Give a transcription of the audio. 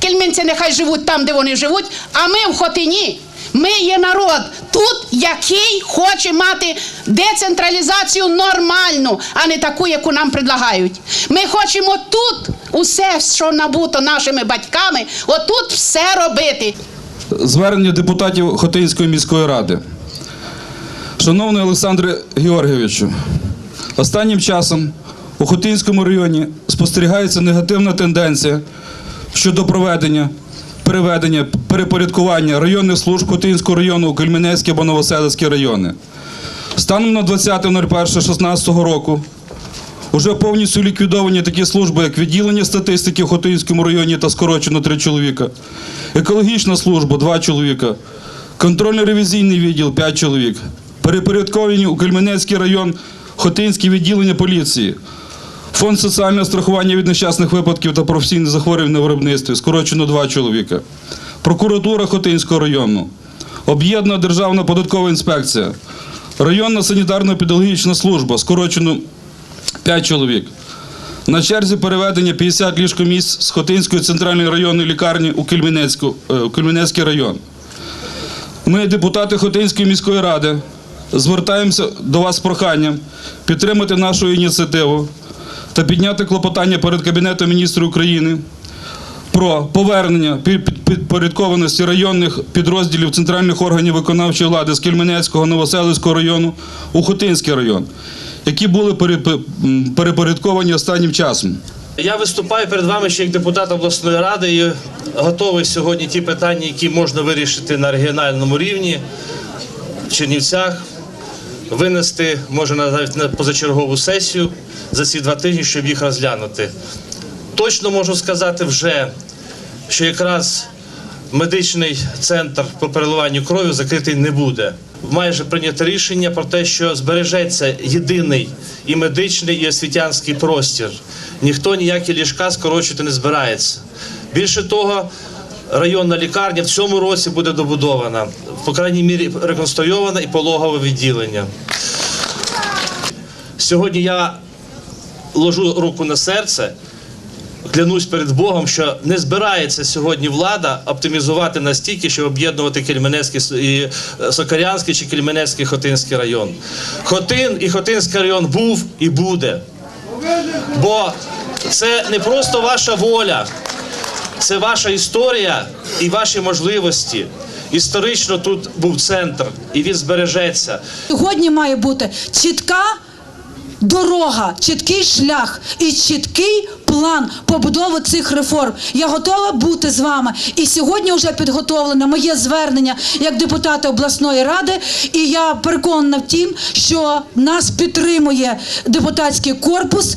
Кельменці нехай живуть там, де вони живуть, а ми в Хотині. Ми є народ тут, який хоче мати децентралізацію нормальну, а не таку, яку нам предлагають. Ми хочемо тут усе, що набуто нашими батьками, отут все робити. Звернення депутатів Хотинської міської ради. Шановний Олександре Георгійовичу, останнім часом у Хотинському районі спостерігається негативна тенденція щодо проведення, переведення, перепорядкування районних служб Хотинського району у Кельменецький або Новоселицький райони. Станом на 20.01.16 року Уже повністю ліквідовані такі служби, як відділення статистики в Хотинському районі та скорочено 3 чоловіка, екологічна служба 2 чоловіка, контрольно-ревізійний відділ 5 чоловік, перепорядковані у Кельменецький район Хотинське відділення поліції, фонд соціального страхування від нещасних випадків та професійних захворювань на виробництві. Скорочено 2 чоловіка, прокуратура Хотинського району, об'єднана державна податкова інспекція, районна санітарно-педагогічна служба. Скорочено 5 чоловік. На черзі переведення 50 ліжкомісць з Хотинської центральної районної лікарні е, у Кельменецький район. Ми, депутати Хотинської міської ради, звертаємося до вас з проханням підтримати нашу ініціативу та підняти клопотання перед Кабінетом міністрів України про повернення під- під- підпорядкованості районних підрозділів центральних органів виконавчої влади з Кельменецького Новоселицького району у Хотинський район, які були перепорядковані останнім часом. Я виступаю перед вами ще як депутат обласної ради і готовий сьогодні ті питання, які можна вирішити на регіональному рівні в Чернівцях, винести може навіть на позачергову сесію за ці два тижні, щоб їх розглянути. Точно можу сказати вже, що якраз медичний центр по переливанню крові закритий не буде. Майже прийнято рішення про те, що збережеться єдиний і медичний, і освітянський простір. Ніхто ніякі ліжка скорочувати не збирається. Більше того, районна лікарня в цьому році буде добудована, по крайній мірі реконструйована і пологове відділення. Сьогодні я ложу руку на серце клянусь перед Богом, що не збирається сьогодні влада оптимізувати настільки, щоб об'єднувати Кельменецький і е, Сокарянський чи Кельменецький Хотинський район. Хотин і Хотинський район був і буде. Бо це не просто ваша воля, це ваша історія і ваші можливості. Історично тут був центр, і він збережеться. Сьогодні має бути чітка дорога, чіткий шлях і чіткий план побудови цих реформ. Я готова бути з вами. І сьогодні вже підготовлене моє звернення як депутата обласної ради. І я переконана в тім, що нас підтримує депутатський корпус.